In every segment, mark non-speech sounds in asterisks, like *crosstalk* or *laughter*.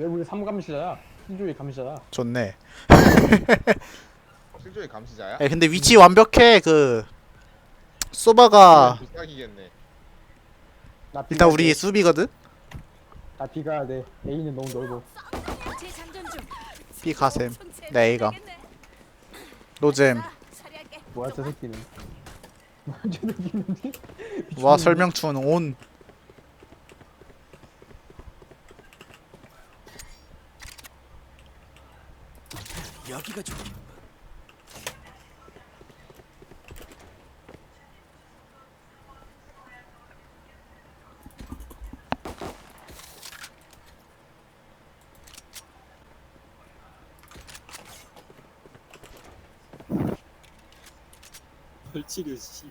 왜 우리 삼감시자야? 킬조이 감시자야. 좋네. *laughs* 실조의 감시자야? 야, 근데 위치 완벽해. 그 소바가 불쌍이겠네. 나 일단 비가 우리 돼. 수비거든. 나 비가 돼. A는 너무 넓어. B 가셈. 네, A가. 노잼. 뭐야 저 새끼는. *laughs* 뭐야 저 새끼는. 와 설명충 온. 여기가 좋겠군. 벌칙을 씨.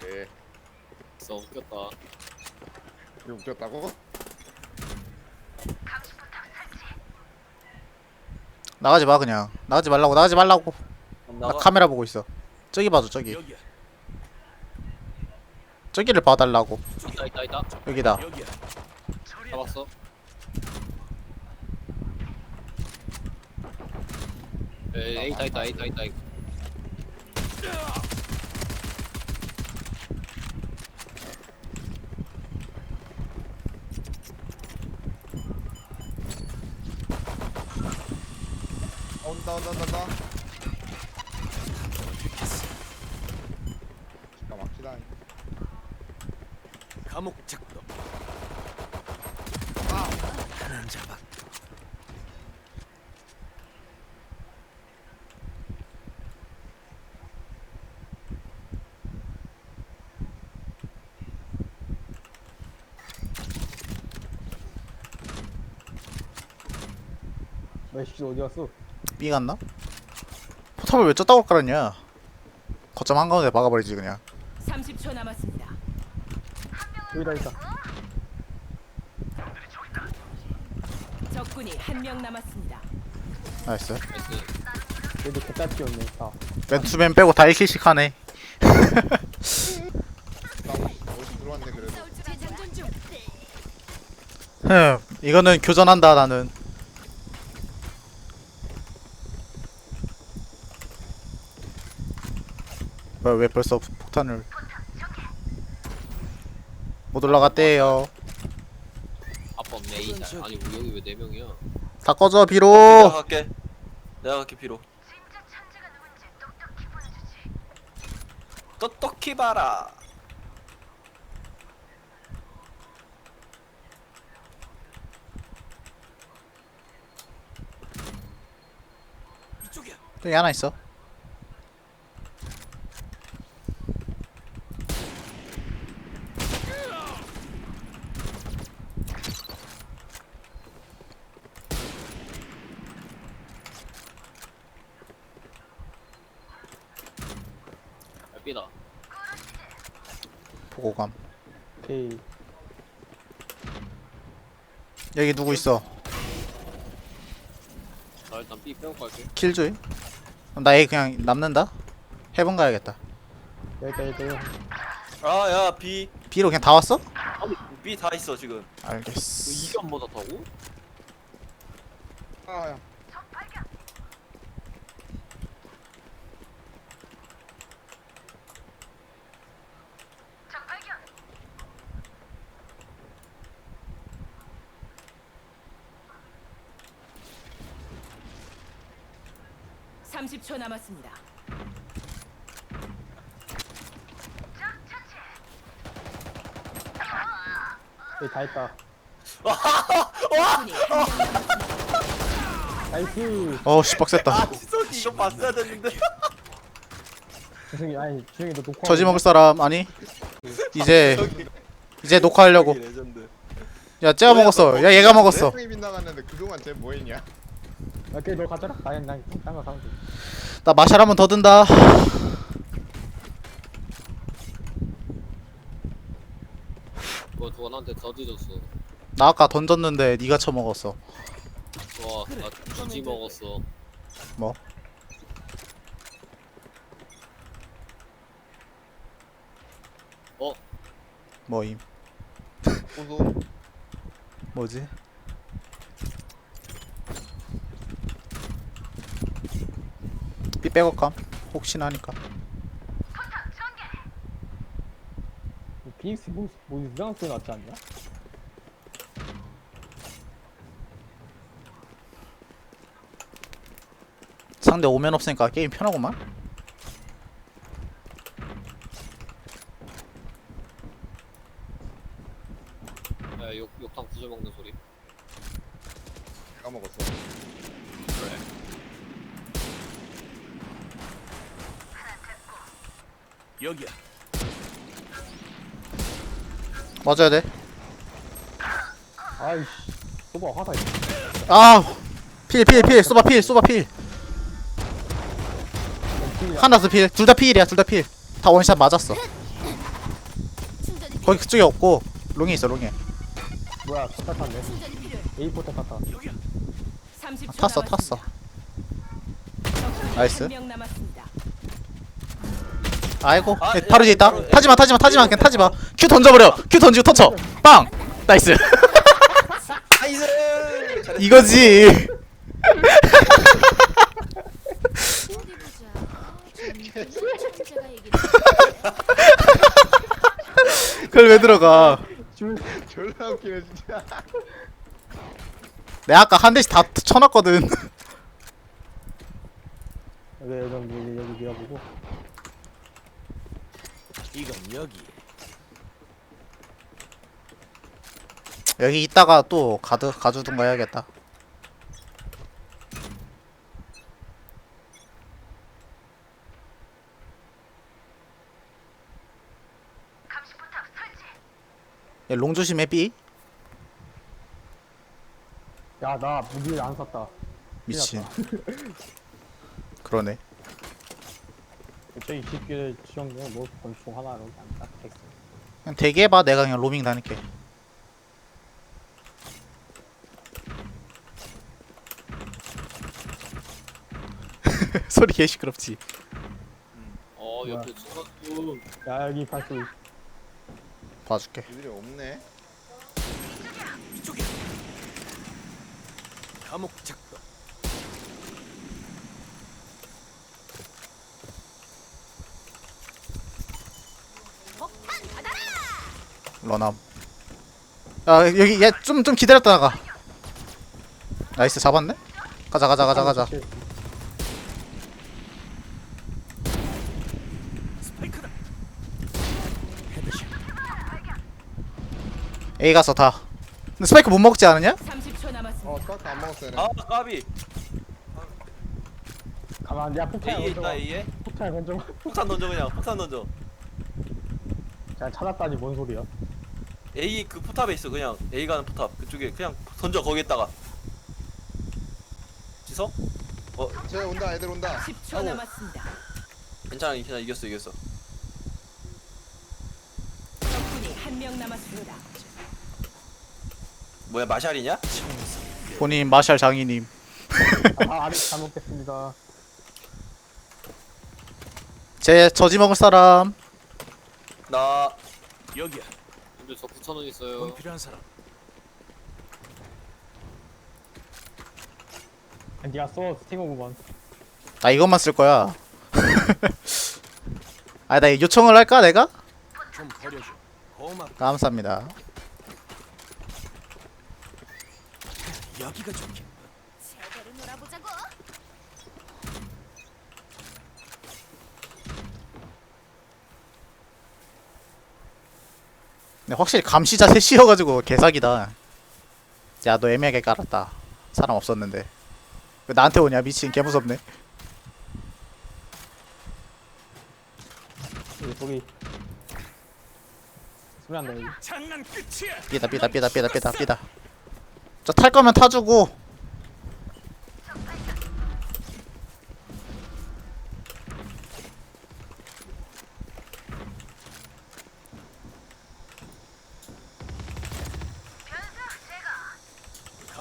네. 진짜 웃겼다. 이거 웃겼다고? 나가지 마 그냥. 나가지 말라고. 나가지 말라고. 안나 나가? 카메라 보고 있어. 저기 봐줘 저기. 여기야. 저기를 봐달라고. 있다 있다 있다. 여기다. 여기야. 잡았어. 에이 에이, 있다 있다 있다 있다. 있다. 온다. 기가 막히다. 감옥 작동. 하나는 잡았. 너씨 어디 갔어? B 갔나? 포탑을 왜 쪘다고 깔았냐? 거점 한가운데 박아버리지 그냥. 30초 남았습니다. 여기다 있다. 적군이 한 명 남았습니다. 나이스. 나이스. 얘도 개딸 피었네. 다. 맨투맨 빼고 다 1킬씩 하네. 나 들어왔네 그래도. 흠, 이거는 교전한다 나는. 뭐야 왜 벌써 폭탄을 못 올라갔대요. 아빠 없네 에이. 잘. 아니 우리 여기 왜 네 명이야? 다 꺼져 비로. 내가 갈게. 내가 갈게 비로. 똑똑히 봐라. 이쪽이야. 저기 하나 있어. 아, 삐다. 보고감. 오케이. 여기 누구 있어? 나 일단 삐 빼고 갈게. 킬조이? 나얘 그냥 남는다? 해본 가야겠다. 여기다 여기다 여기. 아야 B B로 그냥 다 왔어? B 다 있어 지금. 너 알겠어. 이게 안 맞았다고? 아야. 삼십 초 남았습니다. 여기 다. 적군이 한명 남았습니다. 나이스. 어씨 빡셌다. 아 이거 봤어야 됐는데. 주승이 아니 주승이 너 녹화. 저지 먹을 사람 아니? 이제 이제 녹화하려고. 레전드. 야 쟤가 먹었어. 야 얘가 먹었어. 이 빗나갔는데 그동안 쟤 뭐했냐? 오케이 너 가져라. 나는 난딴거 가면 돼. 나 마샬 한 번 더 든다. 그거 누가 나한테 더 뒤졌어. 나 아까 던졌는데 네가 처먹었어. 와, 나 주지 먹었어. 뭐? 어? 뭐임? 뭐지? 백업감. 혹시나 하니까. 비닉스 뭐, 뭐 이상한 소리 났지 않냐? 상대 오면 없으니까 게임 편하구만 야, 욕, 욕탕 구슬 먹는 소리. 내가 먹었어. 여기야. 맞아야 돼 아이씨 소바 화사 있어 아! 필, 필, 필, 쏘바 필, 쏘바 필. 하나 더 필, 둘 다 필이야, 둘 다 필. 다 원샷 맞았어. 거기 그쪽에 없고, 롱에 있어, 롱에. 뭐야 포타 탔네 A 포타 탔다 30초 아, 탔어, 남았습니다. 탔어. 적군이 나이스. 한명 남았습니다. 아이고, 아, 예, 야, 바로 뒤에 있다. 바로, 타지마, 타지마, 타지마, 그냥 타지마. 큐 던져버려. 큐 던지고 터쳐. 빵! 나이스. 나이스. *laughs* 이거지. *laughs* 그걸 왜 들어가? 졸라 웃기네 진짜. 내가 아까 한 대씩 다 쳐놨거든. *laughs* 여기 여기 여기 여기 밀어보고 이건 여기. 여기 있다가 또 가드, 가주든가 해야겠다. 야, 롱 조심해, 삐. 야 나 무기를 안 샀다 미친. *laughs* 그러네. 저기 집길 지역에 뭐 권총 하나 이렇게 안딱 됐어 그냥 대기해봐. 내가 그냥 로밍 다닐게. *laughs* 소리 개 시끄럽지. 어, 뭐야. 옆에 친구. 야 여기 발소 봐줄게. 이들이 없네. 이쪽이야. 감옥 작동. 러남. 야 여기 얘좀좀 좀 기다렸다 나가. 나이스 잡았네. 가자 가자 가자 가자. A 가서 다. 근데 스파이크 못 먹지 않느냐? 30초 남았습니다. 어 스파크 안 먹었어 얘네. 아 까비. 가만 야 폭탄 A에 던져 있다 A에. 폭탄 던져 폭탄 던져 그냥. 폭탄 던져. 자 찾았다니 뭔 소리야 A 그 포탑에 있어 그냥 A 가는 포탑 그쪽에 그냥 던져 거기에다가. 지석? 쟤 온다 애들 온다. 10초 아이고. 남았습니다. 괜찮아 괜찮아 이겼어 이겼어. 적군이 한 명 남았습니다. 뭐야 마샬이냐? 본인 마샬 장인님. 아 아직 잘 먹겠습니다 제 저지 먹을 사람. 나 여기야. 근데 저 9,000원 있어요. 돈 필요한 사람. 아, 니가 써 스팅어구만 나 이것만 쓸 거야. *laughs* 아, 나 요청을 할까 내가? 좀 버려줘. 고맙. 감사합니다. 여기가 좋겠다. 제대로 놀아보자고. 근데 확실히 감시자 셋이어가지고 개사기다. 야, 너 애매하게 깔았다. 사람 없었는데. 왜 나한테 오냐? 미친 개 무섭네. 여기 저기 소리 난다 여기 장난 끝이야. 삐다 삐다 삐다 삐다 삐다 삐다. 저 탈 거면 타주고.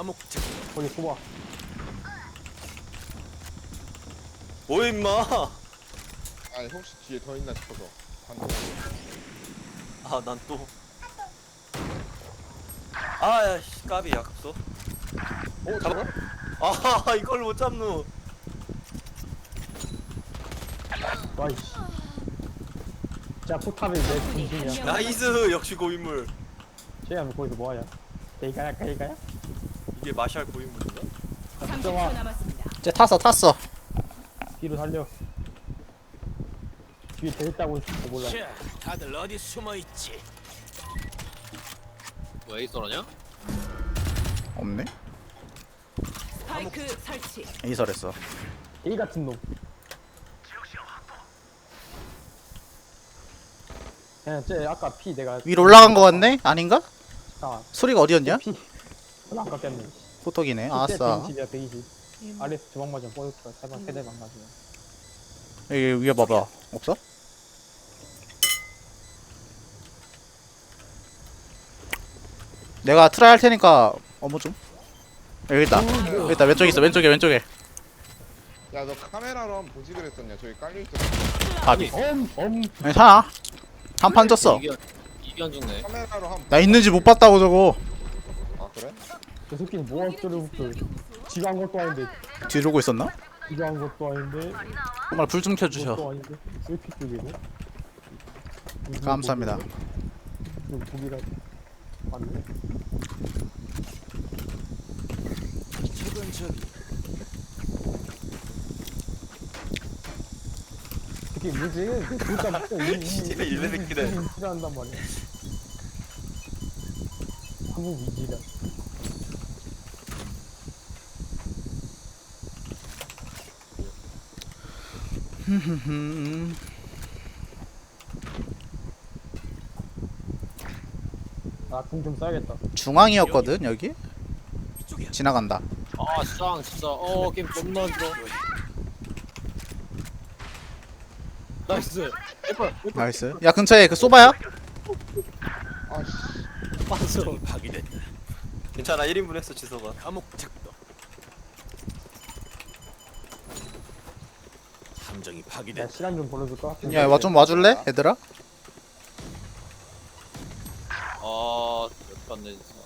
감옥 작동. 거기 쏘봐 뭐야 임마. 아니 혹시 뒤에 더 있나 싶어서. 방금. 아 난 또. 아야 씨 까비 아깝소. 어 잡아? 아 *laughs* 이걸 못 잡노. 와이씨 자 포탑이 내 한명 나이스 역시 고인물. 쟤야 거기서 뭐하냐 게이가야 게이가야? 이게 마샬 고인물인가? 자 30초 득점아 남았습니다. 쟤 탔어 탔어 뒤로 살려 뒤에 데있다고 싶어 몰라 자, 다들 어디 숨어 있지? 왜 이러냐? 없네 스파이크 설치. 에이설했어 게이 같은 놈 그냥 쟤 아까 피 내가 위로 올라간 거 같네? 아닌가? 아 소리가 어디였냐? 피 하나 아깝겠네. 호떡이네. 아싸. 120이야 120 아래에서 주방 맞으면 뻗을 세방 세대 망가지면 여기 위에 봐봐. 없어? 내가 트라이 할 테니까 어머 좀. 여기 있다. 여기 있다. 왼쪽에 있어. 왼쪽에 왼쪽에. 야 너 카메라로 한번 보지 그랬었냐? 저기 깔려 있었어. 바비. 엄엄. 괜찮아 한판 졌어. 이견 이견 죽네. 카메라로 한번 나 있는지 못 봤다고 저거. 아 그래? 저 새끼는 뭐할 줄을 그 지가 한 것도 아닌데 뒤로고 있었나? 지가 한 것도 아닌데 정말 불 좀 켜주셔 아닌데 피 쪽이고 감사합니다 이거 고기가 맞네 저기 특히 뭐지? 진짜 일레 말이야 한국 위지다 아궁 좀 써야겠다 중앙이었거든 여기. 지나간다 아쌍 진짜 어 게임 겁나 안 좋아. 나이스. 애플 나이스 야 근처에 그 소바야? 아씨 빠져. 파괴됐다. 괜찮아 1인분 했어 지소가. 감옥 작동. 함정이 야 파괴됐다. 시간 좀 벌어줄까? 야 와 좀 와줄래 얘들아? 아 진짜.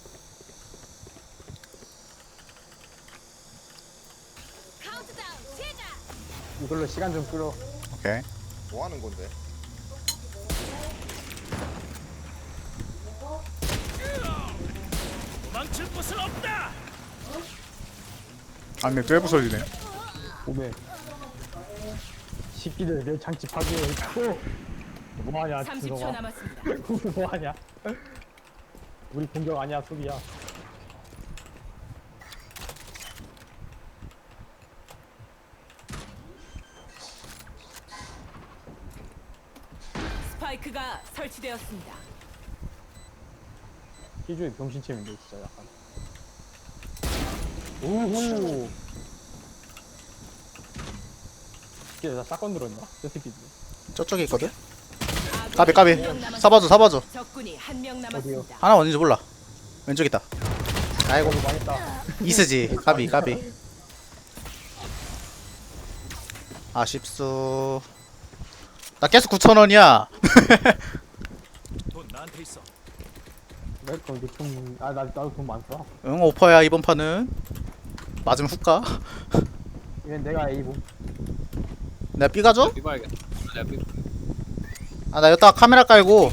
카운트다운 시작. 이걸로 시간 좀 끌어 오케이 뭐 하는 건데? 망칠 곳은 없다. 아니 꽤 부서지네. 오메. 식기들 내 장치 파괴했고 *laughs* 뭐하냐 30초 지성아. 남았습니다. *laughs* 뭐하냐. 우리 공격 아니야 수비야. 스파이크가 설치되었습니다. 희주의 병신체인데 진짜 약간 우후 걔나 샷건 들었나? 저 새끼들 저쪽에 있거든? 까비 까비. 사봐줘 사봐줘 적군이 한 명 남았습니다. 하나 어딘지 몰라 왼쪽 있다 아이고 이거 망했다 이스지 까비 까비 아쉽소 나 계속 9천원이야 돈 나한테 있어. 왜또 이게 좀아 나 나도 돈 많더라 응 오퍼야 이번 판은 맞으면 훅가 이건 내가 A 보 내가 B 가줘? 비봐야겠다. 내가 비. 아나 여기다가 카메라 깔고.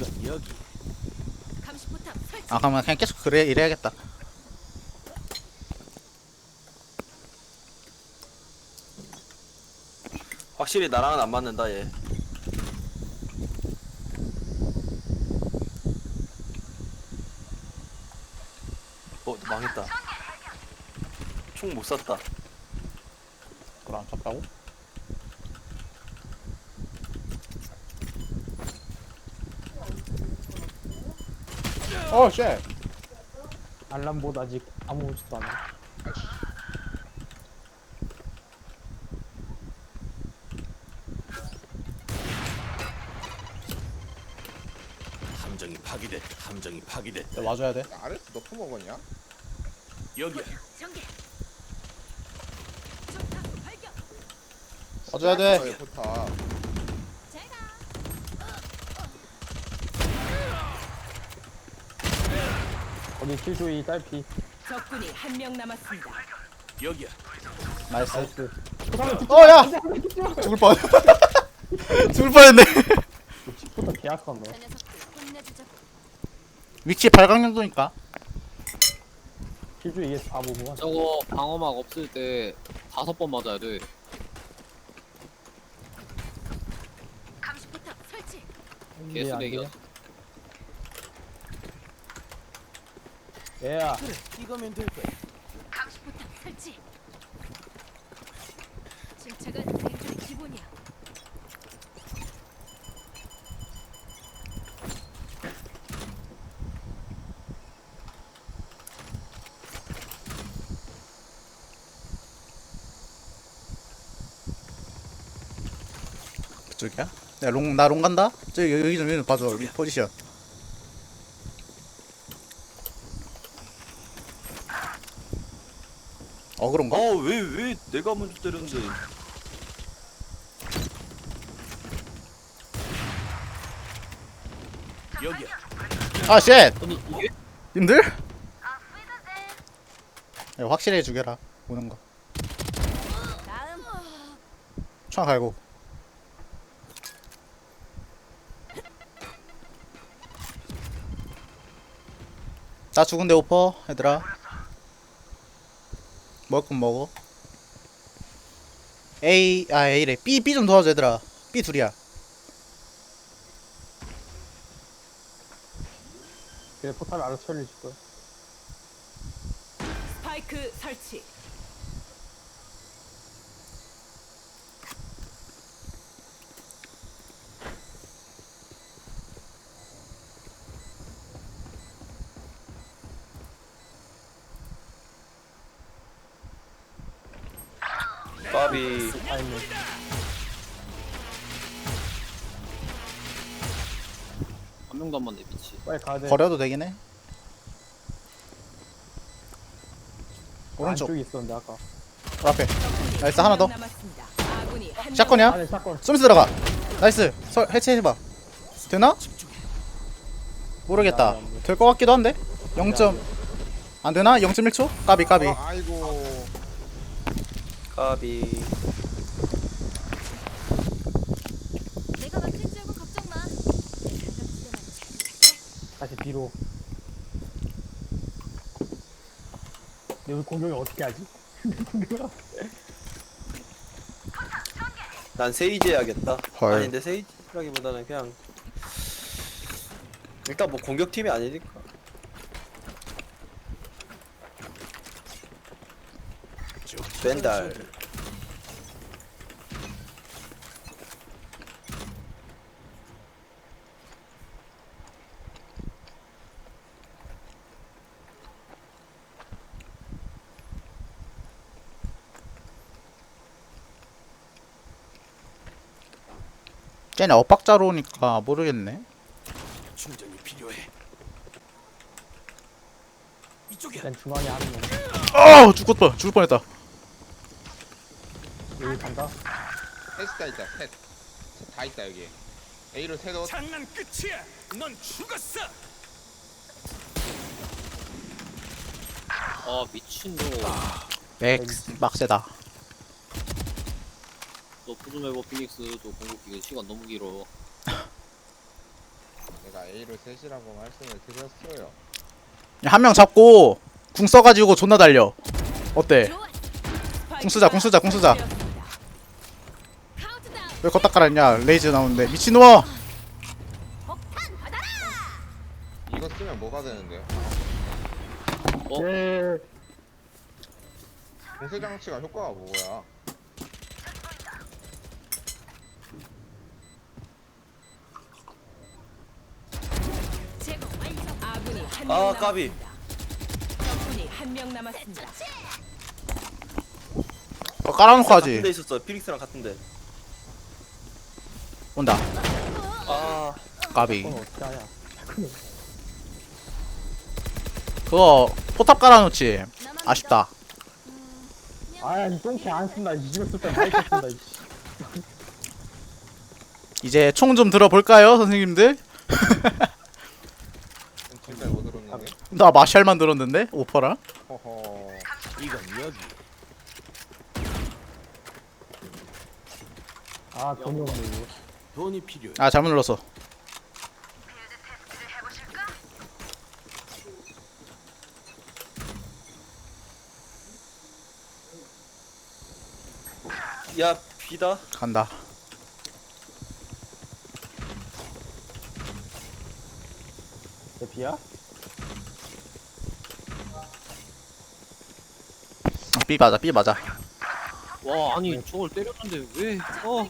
감시포탑 설치. 아 그러면 그냥 계속 그래 이래야겠다 확실히 나랑은 안 맞는다 얘. 망했다. 총 못 쐈다. 그걸 안 쳤다고? 어 쉣! 알람보다 아직 아무것도 안 해 함정이 파괴됐다. 함정이 파괴됐다. 와줘야 돼 야, 아레스 너 퍼먹었냐? 여기야. 전개. 적탑 발견. 와줘야 돼 너의 포탑 제가 거기 킬조이 딸피 적군이 한 명 남았습니다. 여기야. 나이스 나이스 어 야 죽을 뻔 *laughs* 죽을 뻔했네 집부터 계약한 저 거. 녀석들 혼내주자고. 위치 발광량도니까 필주 이게 바보구만. 저거 방어막 없을 때 다섯 번 맞아야 돼. 감시포탑 설치. 이게 안 돼. 개쓰레기였어. 얘야, 이거면 될 거야. 감시포탑 설치. 침착은 생존의 기본이야. 그쪽이야? 야 롱 나 롱 간다? 저기 여기 좀 여기 좀 봐줘 여기 포지션 어 그런가? 아 왜 왜 내가 먼저 때렸는데 여기야. 아 쉣! 아니 이게 님들? 야, 확실히 죽여라 오는 거 다음. 총 갈고 나 죽은데 오퍼 얘들아. 먹을 건 먹어. A 아 A래. B B 좀 도와줘 얘들아. B 둘이야. 그래 포탑이 알아서 처리해줄 거야. 스파이크 설치. 빨리 가야 돼. 버려도 되긴 해 오른쪽 안쪽에 있었는데 아까. 그 앞에 나이스 하나 더 샷건이야? 안에 샷건. 쏘면서 들어가 나이스 설 해체해봐 되나? 모르겠다 될 것 같기도 한데 0점 안되나? 0.1초? 까비 까비 아, 아이고. 까비 내가 막힌 줄 알고 걱정 마. 뒤로. 근데 우리 공격이 어떻게 하지? *laughs* 난 세이지 해야겠다 헐. 아닌데 세이지라기보다는 그냥 일단 뭐 공격팀이 아니니까 벤달 쟤네 엇박자로 오니까 모르겠네 충전이 필요해. 이쪽이야. 일단 중앙에 한 명. 어 죽을 뻔 죽을 뻔했다 여기 간다. 셋다 있다. 셋. 셋다 있다 여기. A로 셋 옷. 장난 끝이야. 넌 죽었어. 아 미친 놈. 맥스 막세다 너 푸좀 해봐 피닉스. 저 공격기가 시간 너무 길어. *laughs* 내가 A로 셋이라고 말씀을 드렸어요. 한 명 잡고 궁 써가지고 존나 달려 어때? 궁 쓰자, 궁 쓰자, 궁 쓰자. 왜 걷다 깔았냐 레이즈 나오는데 미친놈아. 이거 쓰면 뭐가 되는데요? 어? 예. 공세 장치가 효과가 뭐야? 아. 까비. 적군이 한 명 남았습니다. 어, 깔아놓고 같은 데 하지 있었어 피닉스랑 같은 데 온다 아 까비 그건 어떻게 하냐? 그거 포탑 깔아놓지 아쉽다 아, 이 똥개 안 쓴다. 이 집에 쓸때 마이크 쓴다. 이 씨. 이제 총 좀 들어볼까요 선생님들? *laughs* 지금까지 못 들었는데. 나 마샬 만 들었는데 오퍼랑 허허. 이건 여기. 아 돈이 없네 이거. 돈이 필요해. 아 잘못 눌렀어 야 비다. 간다 내 비야? B 맞아 B 맞아 와 아니 저걸 때렸는데 왜? 어.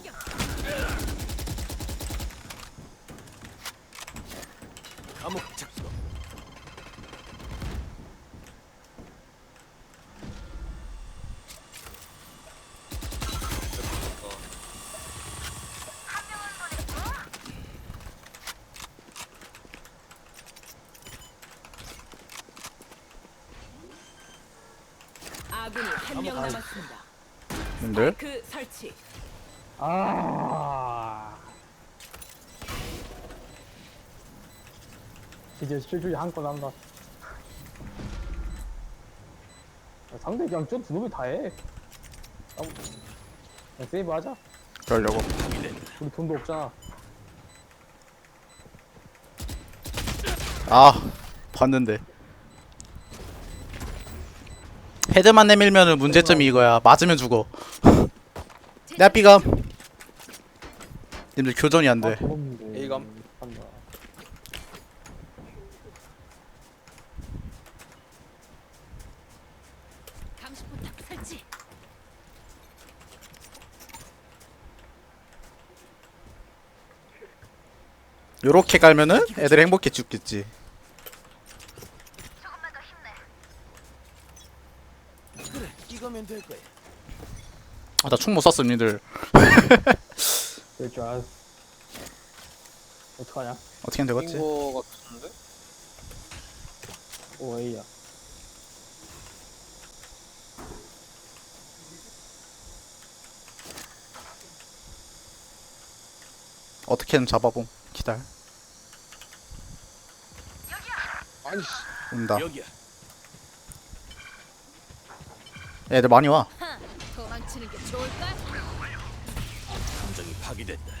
감옥 작성. 아군이 한 명 남았습니다. 님들 그 설치. 아. 이제 실줄이 한건 한다. 야, 상대 그냥 저 두놈이 다 해. 아, 그냥 세이브 하자. 그러려고 우리 돈도 없잖아. 아 봤는데 헤드만 내밀면은 문제점이 이거야 맞으면 죽어 *laughs* 내가 B감 님들 교전이 아, 안돼 없는데. A감. 한다. 감시포탑 설치. 요렇게 갈면은 애들 행복해 죽겠지 그래, 이거면 될 거야. 아나총못 쐈음 님들 *laughs* 될 줄 알았어. 어떡하냐? 어떻게 하면 되겠지 빙고 같은데? 오, A야. 어떻게든 잡아봄 기다려 아니 씨. 온다 여기야. 애들 많이 와 하, 도망치는 게 좋을까? 감정이 파괴됐다.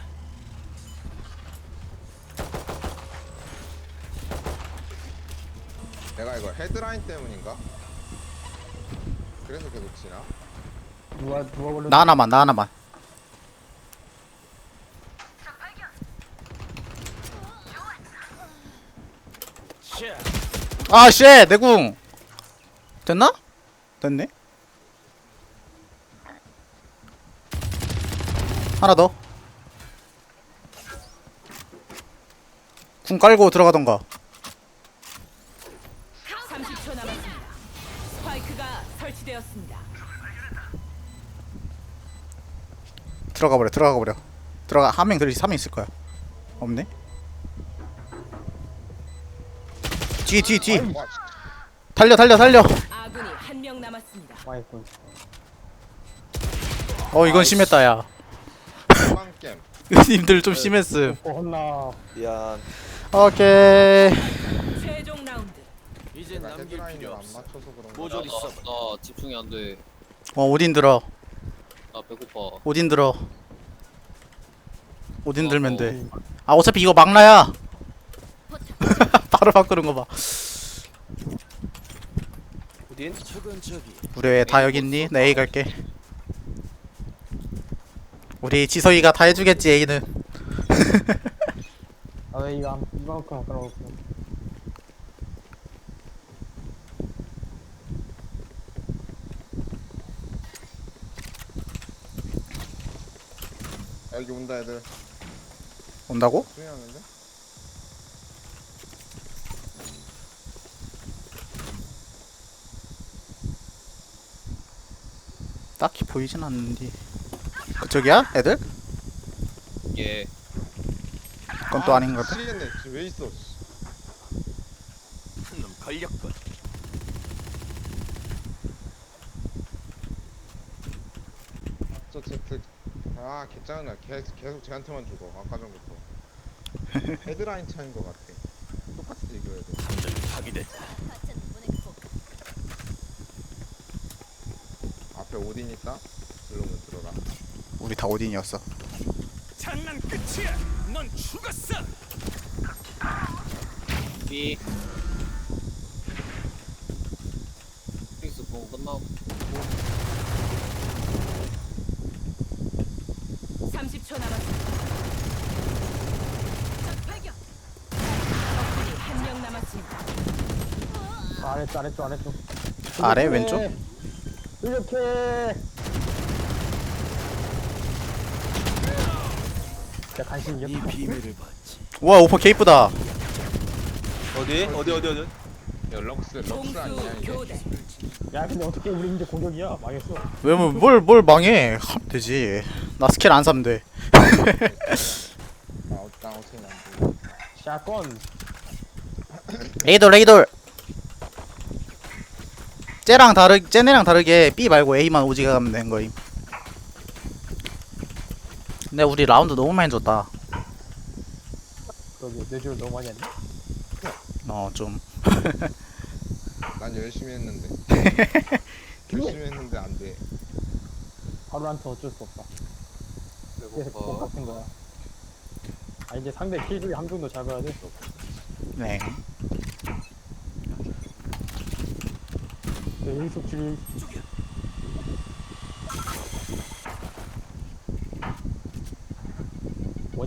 내가 이거 헤드라인 때문인가? 그래서 계속 지나? 누가 누가 걸려? 나 하나만 나 하나만 샤. 아쉣 내 궁 됐나? 됐네 하나 더. 궁 깔고 들어가던가. 30초 남았습니다. 스파이크가 설치되었습니다. 들어가 버려. 들어가 버려. 들어가 한 명 들이 3명 있을 거야. 없네. 뒤 뒤 뒤. 와, 달려 달려 달려. 아군이 한 명 남았습니다. 어 이건 심했다 야. 님들 좀 심했음. 어 혼나. 미안. 오케이. 최종 라운드. 이제 내가 남길 필요 안 없어. 맞춰서 그런 거. 모조리 나, 써봐. 나 집중이 안 돼. 어 오딘 들어. 나 배고파. 오딘 들어. 오딘 들면 돼. 아 어차피 이거 막나야. *laughs* 바로 바꾸는 거 봐. 어딘? 우리 왜 다 여기 있니? 나 A 갈게. 우리 지석이가 다 해주겠지 A는. *laughs* 아왜 이거 이만큼 그러고. 여기 온다 애들. 온다고? 수행하는데? 딱히 보이진 않는데. 그쪽이야? 애들? 예. 그건 또 아닌 것 같아. 미치겠네. 지금 왜 있어? 씨. 한놈 걸렸군. 저 제트. 아 개짜증나. 계속 계속 쟤한테만 죽어. 아까 전부터. *laughs* 헤드라인 차인 것 같아. 똑같이 이겨야 돼. 감정이 파괴됐다. 앞에 오딘 있다. 우리 다 오딘이었어. 장난 끝이야. 넌 죽었어. B 픽스 보고 끝나고 30초 남았습니다. 발견. 적군이 한 명 남았습니다. 아래쪽 아래쪽 아래쪽 아래. 왼쪽? 이렇게 야 간신히 이 이겼다 비밀을 봤지. 와 오퍼 개 이쁘다. 어디? 어디 어디 어디? 야 럭스 럭스 아니야 이게. 야 근데 어떻게 우리 이제 공격이야? 망했어. 왜뭘뭘 망해? 하면 되지. 나 스킬 안 사면 돼나 어떤 어떻게 안 돼. 샷건. 레이돌 레이돌. 쟤랑 다르 쟤네랑 다르게 B 말고 A만 오지게 가면 되는 거임 근데 우리 라운드 너무 많이 줬다. 그러게 뇌줄 너무 많이 했네? 어 좀. *laughs* 난 열심히 했는데. *laughs* 열심히 했는데 안돼. 하루한테 어쩔 수 없다. 배고파. 똑같은 거야. 아 이제 상대 킬 중에 한 정도 잡아야 돼. 네. 네, 일속 줄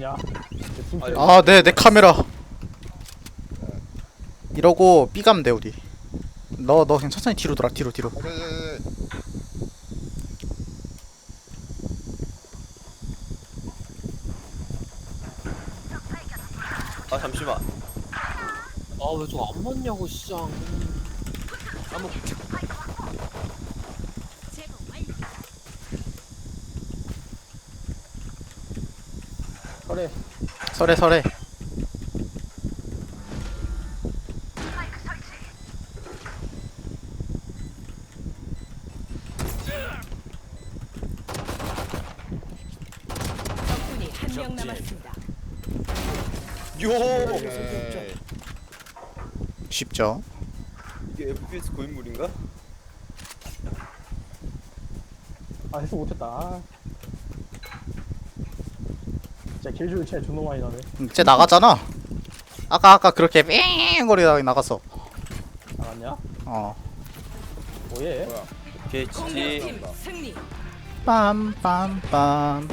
뭐냐 내팀 아니, 아, 네, 내 카메라. 이러고 B 가면 돼, 우리. 너, 너 그냥 천천히 뒤로 돌아, 뒤로, 뒤로. 아 잠시만. 아왜 저거 안 맞냐고 시장 한번 제거 완료. 그래 설해, 설해. 적군이 한명 적진. 남았습니다. 요 에이, 쉽죠? 이게 FPS 고인물인가? 아 해서 못했다 아. 길줄 차이 존나 많이 나네 쟤 나가잖아. 아까, 아까 그렇게 뺑 거리다가 나갔어. 알았냐? 어. 뭐예? 공격팀 승리. 빰빰빰.